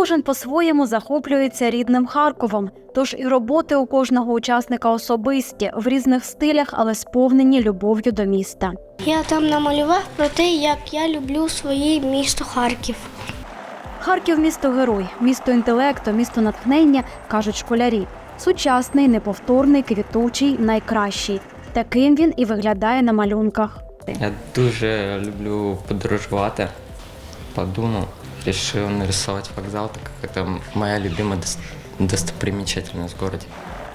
Кожен по-своєму захоплюється рідним Харковом, тож і роботи у кожного учасника особисті в різних стилях, але сповнені любов'ю до міста. Я там намалював про те, як я люблю своє місто Харків. Харків місто герой, місто інтелекту, місто натхнення, кажуть школярі. Сучасний, неповторний, квітучий, найкращий. Таким він і виглядає на малюнках. Я дуже люблю подорожувати. Подумал, решил нарисовать вокзал, так как это моя любимая дос- достопримечательность в городе.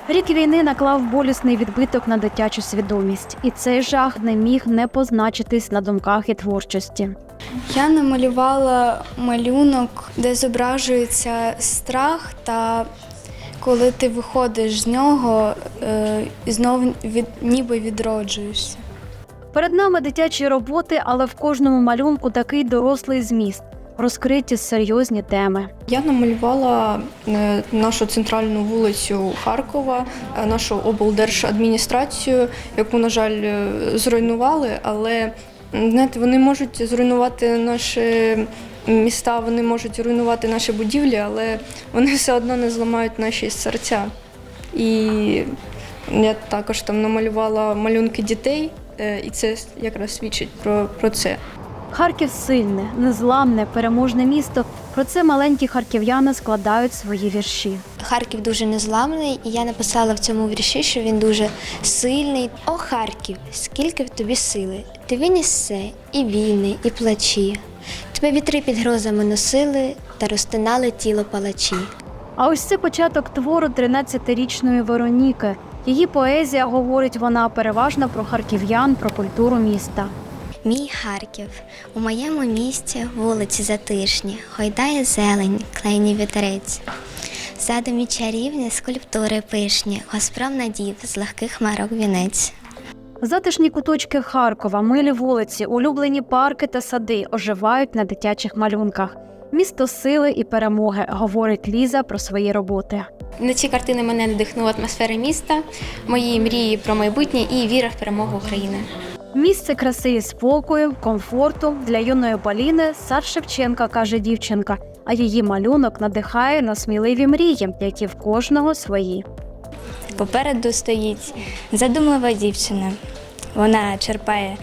Рік війни наклав болісний відбиток на дитячу свідомість, і цей жах не міг не позначитись на думках і творчості. Я намалювала малюнок, де зображується страх, та коли ти виходиш з нього, е, і знову від, ніби відроджуєшся. Перед нами дитячі роботи, але в кожному малюнку такий дорослий зміст, розкриті серйозні теми. Я намалювала е, нашу центральну вулицю Харкова, е, нашу облдержадміністрацію, яку, на жаль, е, зруйнували, але знаєте, вони можуть зруйнувати наші міста, вони можуть руйнувати наші будівлі, але вони все одно не зламають наші серця. І я також там намалювала малюнки дітей, і це якраз свідчить про, про це. Харків сильне, незламне, переможне місто. Про це маленькі харків'яни складають свої вірші. Харків дуже незламний, і я написала в цьому вірші, що він дуже сильний. О, Харків, скільки в тобі сили! Ти виніс все, і війни, і плачі. Тебе вітри під грозами носили та розтинали тіло палачі. А ось це початок твору 13-річної Вероніки. Її поезія говорить вона переважно про харків'ян, про культуру міста. Мій Харків, у моєму місті вулиці затишні, гойдає зелень, клейний вітерець. Задумі чарівні скульптури пишні, Госпром надів з легких марок вінець. Затишні куточки Харкова, милі вулиці, улюблені парки та сади оживають на дитячих малюнках. Місто сили і перемоги, говорить Ліза про свої роботи. На ці картини мене надихнула атмосфера міста, мої мрії про майбутнє і віра в перемогу України. Місце краси і спокою, комфорту для юної Поліни сад Шевченка, каже дівчинка, а її малюнок надихає на сміливі мрії, які в кожного свої. Попереду стоїть задумлива дівчина. Вона черпає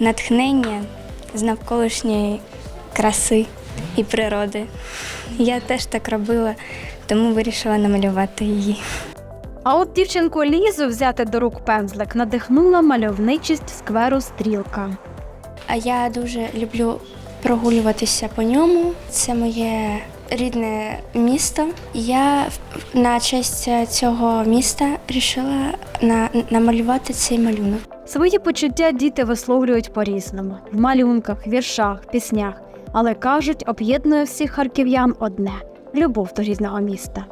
натхнення з навколишньої краси і природи. Я теж так робила, тому вирішила намалювати її. А от дівчинку Лізу взяти до рук пензлик надихнула мальовничість скверу стрілка. А я дуже люблю прогулюватися по ньому. Це моє рідне місто. Я на честь цього міста вирішила на, намалювати цей малюнок. Свої почуття діти висловлюють по-різному в малюнках, віршах, піснях, але кажуть, об'єднує всіх харків'ян одне любов до рідного міста.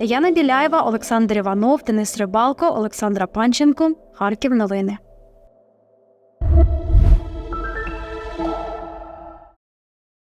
Яна Біляєва, Олександр Іванов, Денис Рибалко, Олександра Панченко, Харків. Новини.